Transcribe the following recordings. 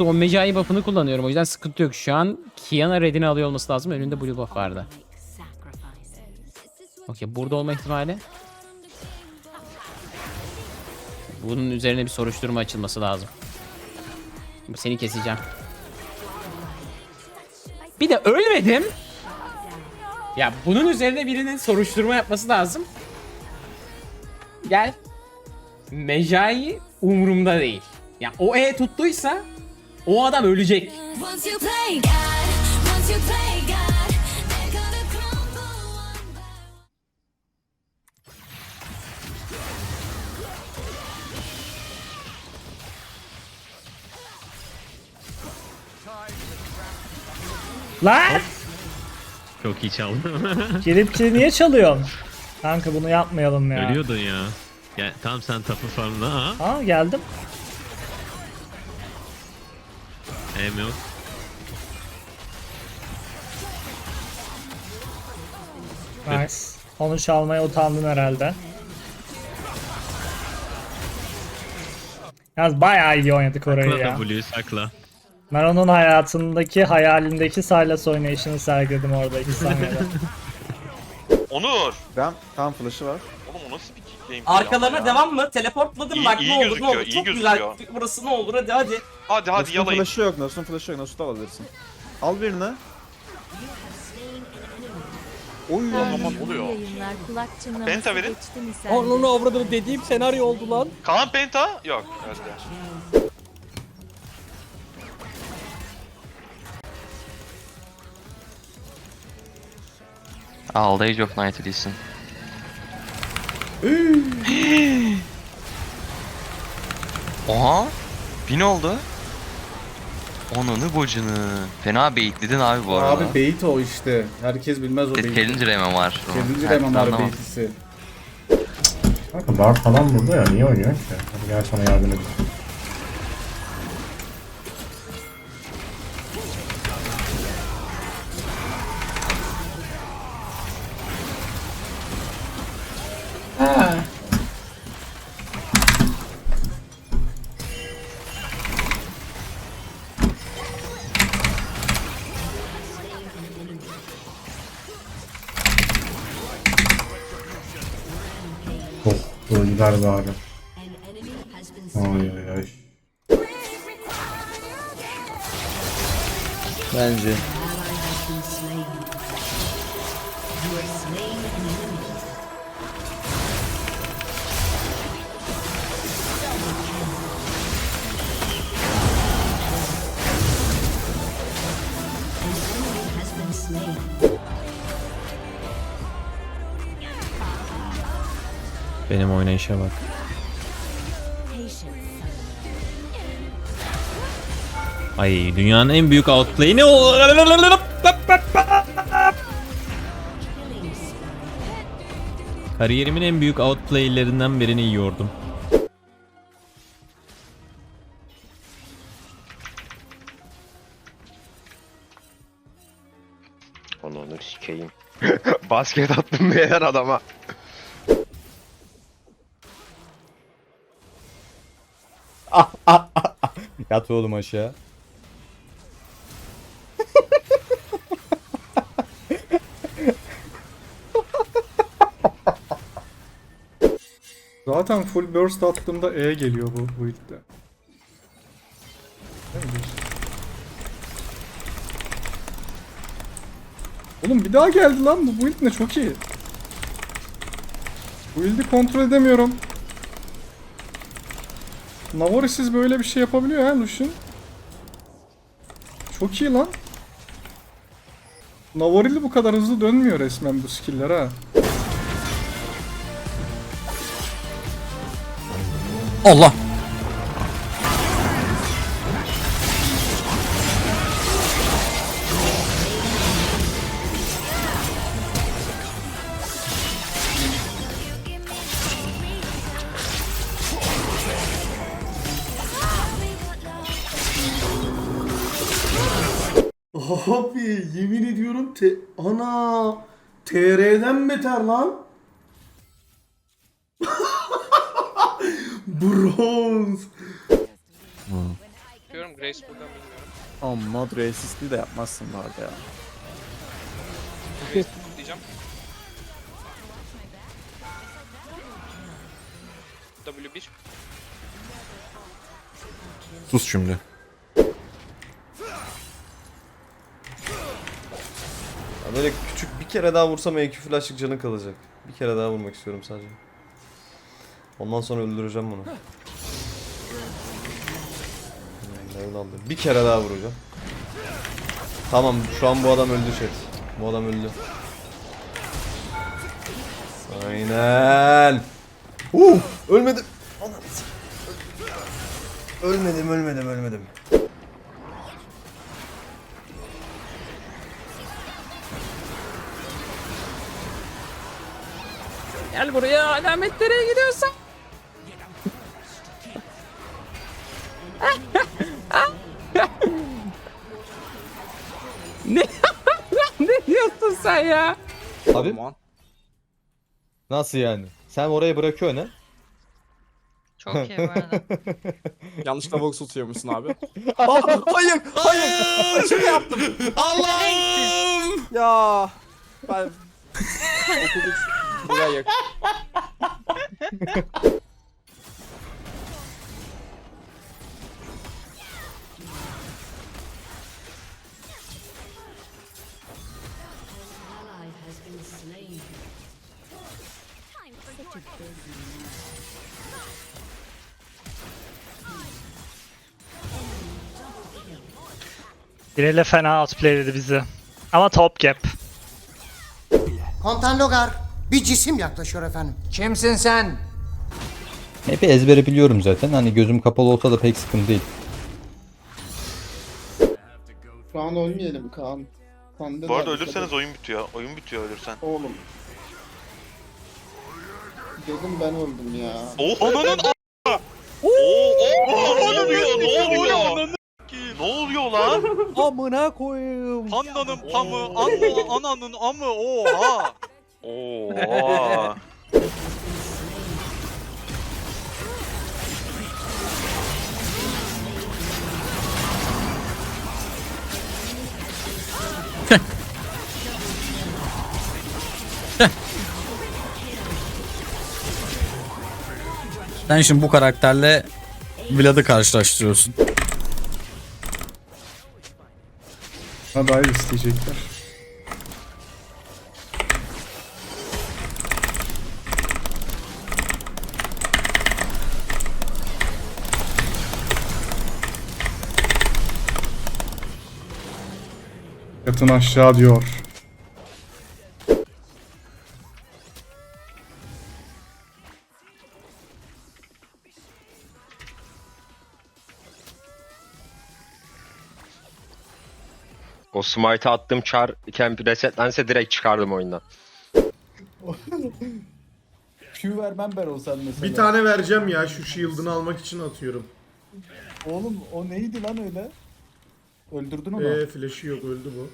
O Mecai buff'ını kullanıyorum. O yüzden sıkıntı yok. Şu an Kiana redini alıyor olması lazım. Önünde blue buff vardı. Okey burada olma ihtimali. Bunun üzerine bir soruşturma açılması lazım. Seni keseceğim. Bir de ölmedim. Ya bunun üzerine birinin soruşturma yapması lazım. Gel. Mecai umurumda değil. Ya o E tuttuysa o adam ölecek. Lan! Çok iyi çaldım. Kelepçeyi niye çalıyorsun? Kanka bunu yapmayalım ya. Ölüyordun ya. Ya tamam sen tapı farmda ha. Ha geldim. Em yok. Nice. Onu çalmaya utandın herhalde. Yalnız bayağı iyi oynadık orayı ya. Sakla W'yu sakla. Ben onun hayatındaki hayalindeki Sylas oynayışını sergiledim orada 2 saniyede. Onur. Ben tam flash'ı var. Oğlum o nasıl bir kitleyim? Arkalarına devam mı? Teleportladım İyi- bak iyi ne olur ne gözüküyor, olur. iyi Çok gözüküyor. güzel. Burası ne olur hadi hadi. Hadi hadi Nasut'un yalayın. flash'ı yok. Nasut'un flash'ı yok. Nasut'u alabilirsin. Al birini. Oy. Aman oluyor. yayınlar kulak çınlaması Penta verin. geçti mi sende? Dediğim senaryo oldu lan. Kaan Penta? Yok. Öldü. Al Age of Night değilsin. Oha! Bin oldu. Onunu bocunu. Fena baitledin abi bu arada. Abi bait o işte. Herkes bilmez o Dead bait. Challenger hemen var. Herkes demem var. Kanka bar falan burada ya niye oynuyorsun ki? Hadi gel sana yardım edeyim. Öldüler be abi. Ay ay ay. Bence. Benim oynayışa bak. Ay dünyanın en büyük outplay'i ne? Kariyerimin en büyük outplaylerinden birini yiyordum. Onu onu sikeyim. Basket attım beyler adama. Yat oğlum aşağı. Zaten full burst attığımda E geliyor bu build'de. Oğlum bir daha geldi lan bu build ne çok iyi. Build'i kontrol edemiyorum. Navori'siz böyle bir şey yapabiliyor ha Lucian. Çok iyi lan. Navori'li bu kadar hızlı dönmüyor resmen bu skill'ler ha. Allah. Abi yemin ediyorum te ana TR'den beter lan. Bronz. yapıyorum. Grace buradan bilmiyorum. Amma assist'i de yapmazsın bu arada ya. Grace diyeceğim. W1. Sus şimdi. Böyle küçük bir kere daha vursam EQ flash'lık canı kalacak. Bir kere daha vurmak istiyorum sadece. Ondan sonra öldüreceğim bunu. Hmm, Evladım. Bir kere daha vuracağım. Tamam şu an bu adam öldü chat. Bu adam öldü. Aynen. Uh, ölmedim. Ölmedim, ölmedim, ölmedim. Gel buraya alametlere gidiyorsan. ne? ne diyorsun sen ya? Abi nasıl yani? Sen oraya bırakıyorsun ha? Çok iyi bu arada. Yanlışlıkla vox tutuyormuşsun abi. hayır, hayır. Şaka yaptım. Allah'ım. Ya ben okuduk buraya Biriyle fena outplayledi bizi. Ama top gap. Kontan Logar bir cisim yaklaşıyor efendim. Kimsin sen? Hep ezbere biliyorum zaten. Hani gözüm kapalı olsa da pek sıkıntı değil. Şu an ölmeyelim Kaan. Bu arada ölürseniz oyun bitiyor. Oyun bitiyor ölürsen. Oğlum. Dedim ben öldüm ya. Oh ananın a**a! Oo, oo, ne oluyor? Ne oluyor? Ne oluyor lan? Amına koyayım. Pandanın pamı, anla, ananın amı, oha! Oha! Sen şimdi bu karakterle Vlad'ı karşılaştırıyorsun. Ha dair isteyecekler. Yatın aşağı diyor. O smite'e attığım char camp resetlense direkt çıkardım oyundan. Q vermem ben olsam mesela. Bir tane vereceğim ya şu shield'ını almak için atıyorum. Oğlum o neydi lan öyle? Öldürdün onu. Eee flash'ı yok öldü bu.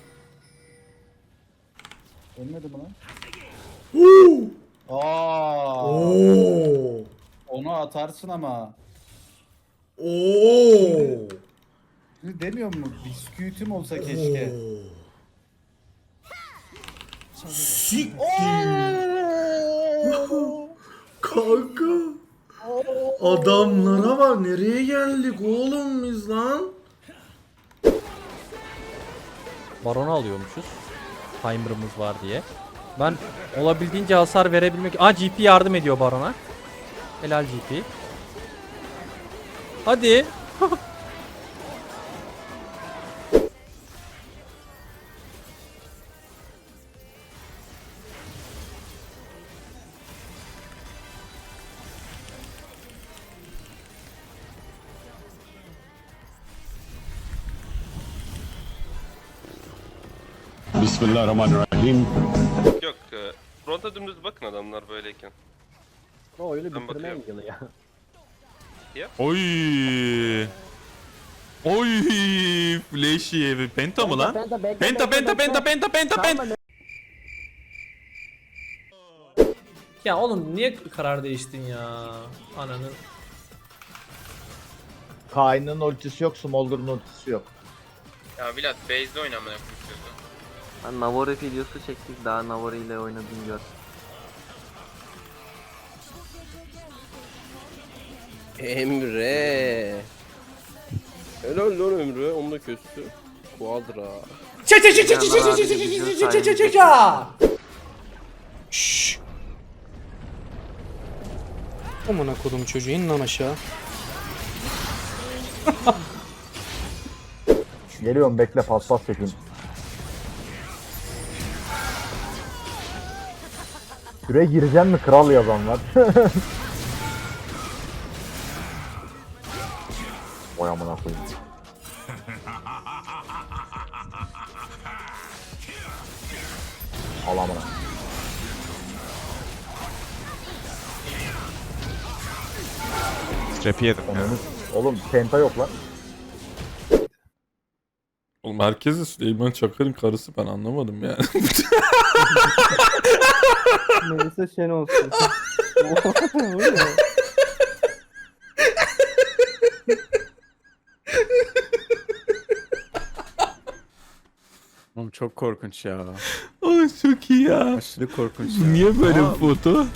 Ölmedi mi lan? Huu! Aa, Oo! onu atarsın ama. Oo! Demiyor mu? Bisküvitim olsa keşke. Siktir. Kanka. Adamlara bak nereye geldik oğlum biz lan? Baron'u alıyormuşuz. Timer'ımız var diye. Ben olabildiğince hasar verebilmek... Aa GP yardım ediyor Baron'a. Helal GP. Hadi. Bismillahirrahmanirrahim. Yok, fronta dümdüz bakın adamlar böyleyken. O öyle Ben bakıyorum. ya. Oy. Oy. Flashy. Penta mı lan? Penta penta penta penta penta penta. Ya oğlum niye karar değiştin ya? Ananın. Kain'in ultisi yok, Smolder'ın ultisi yok. Ya Vlad base'de oynamaya istiyorsun. Ben Navore videosu çektik daha Navore ile oynadığını gör. Emre. Helal lan Emre. Onu da köstü. Quadra. Çe çe çe çe çe çe çe çe çe çe çe çe çe çe Şşş. Amına kodum çocuğu in lan aşağı. Geliyorum bekle pas pas Şuraya gireceğim mi kral yazan var. Oy amına koyayım. Al amına. Trap'i yedim ya. Onu- Oğlum penta yok lan. Oğlum herkes de Süleyman Çakır'ın karısı ben anlamadım yani. Melisa Şen olsun. Oğlum çok korkunç ya. Oğlum çok iyi ya. Aşırı korkunç ya. Niye böyle bir foto?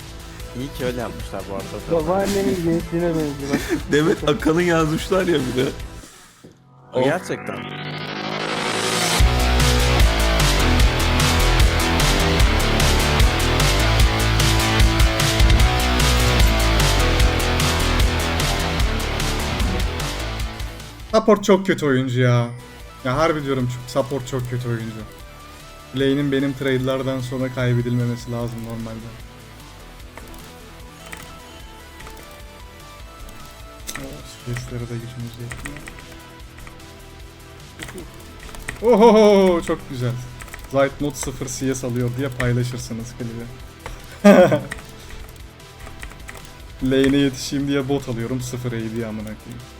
İyi ki öyle yapmışlar bu arada. Babaannemin gençliğine benziyor. Demet Akalın yazmışlar ya bir de. O gerçekten. Support çok kötü oyuncu ya. Ya harbi diyorum support çok kötü oyuncu. Lane'in benim trade'lardan sonra kaybedilmemesi lazım normalde. Space'lere de gücümüz yetmiyor. Oho çok güzel. Zaytnot 0 CS alıyor diye paylaşırsınız klibi. Lane'e yetişeyim diye bot alıyorum 0 AD amına koyayım.